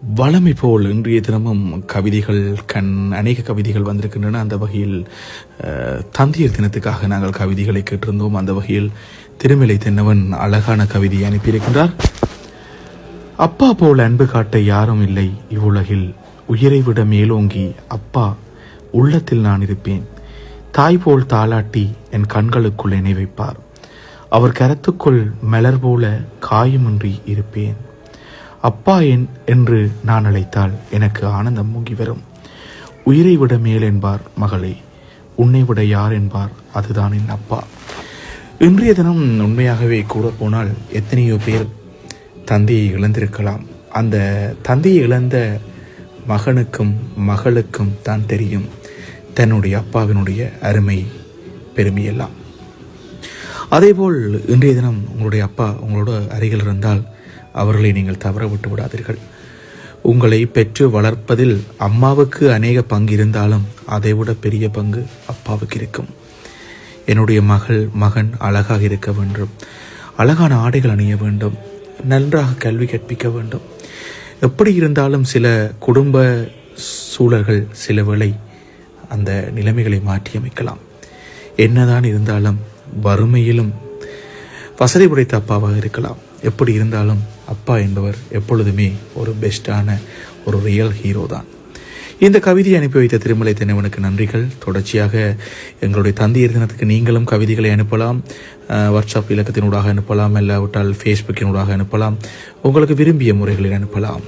வளமை போல் இன்றைய தினமும் கவிதைகள் கண் அநேக கவிதைகள் வந்திருக்கின்றன. அந்த வகையில் தந்தையர் தினத்துக்காக நாங்கள் கவிதைகளை கேட்டிருந்தோம். அந்த வகையில் திருமலை தென்னவன் அழகான கவிதையை அனுப்பியிருக்கின்றார். அப்பா போல் அன்பு காட்ட யாரும் இல்லை. இவ்வுலகில் உயிரை விட மேலோங்கி அப்பா உள்ளத்தில் நான் இருப்பேன். தாய் போல் தாளாட்டி என் கண்களுக்குள் இணை வைப்பார். அவர் கரத்துக்குள் மலர் போல காயமின்றி இருப்பேன். அப்பா என் என்று நான் அழைத்தால் எனக்கு ஆனந்தம் மூங்கி வரும். உயிரை விட மேல் என்பார் மகளே உன்னை விட யார் என்பார் அதுதான் என் அப்பா. இன்றைய தினம் உண்மையாகவே கூட போனால் எத்தனையோ பேர் தந்தையை இழந்திருக்கலாம். அந்த தந்தையை இழந்த மகனுக்கும் மகளுக்கும் தான் தெரியும் தன்னுடைய அப்பாவினுடைய அருமை பெருமையெல்லாம். அதேபோல் இன்றைய தினம் உங்களுடைய அப்பா உங்களோட அருகில் இருந்தால் அவர்களை நீங்கள் தவற விட்டு விடாதீர்கள். உங்களை பெற்று வளர்ப்பதில் அம்மாவுக்கு அநேக பங்கு இருந்தாலும் அதைவிட பெரிய பங்கு அப்பாவுக்கு இருக்கும். என்னுடைய மகள் மகன் அழகாக இருக்க வேண்டும். அழகான ஆடைகள் அணிய வேண்டும். நன்றாக கல்வி கற்பிக்க வேண்டும். எப்படி இருந்தாலும் சில குடும்ப சூழல்கள் சில வேளை அந்த நிலைமைகளை மாற்றியமைக்கலாம். என்னதான் இருந்தாலும் வறுமையிலும் வசதி படைத்த அப்பாவாக இருக்கலாம். எப்படி இருந்தாலும் அப்பா என்பவர் எப்பொழுதுமே ஒரு பெஸ்டான ஒரு ரியல் ஹீரோ தான். இந்த கவிதையை அனுப்பி வைத்த திருமலை தென்னவனுக்கு நன்றிகள். தொடர்ச்சியாக எங்களுடைய தந்தையர் தினத்துக்கு நீங்களும் கவிதைகளை அனுப்பலாம். வாட்ஸ்அப் இலக்கத்தினூடாக அனுப்பலாம். இல்லாவிட்டால் ஃபேஸ்புக்கினூடாக அனுப்பலாம். உங்களுக்கு விரும்பிய முறைகளில் அனுப்பலாம்.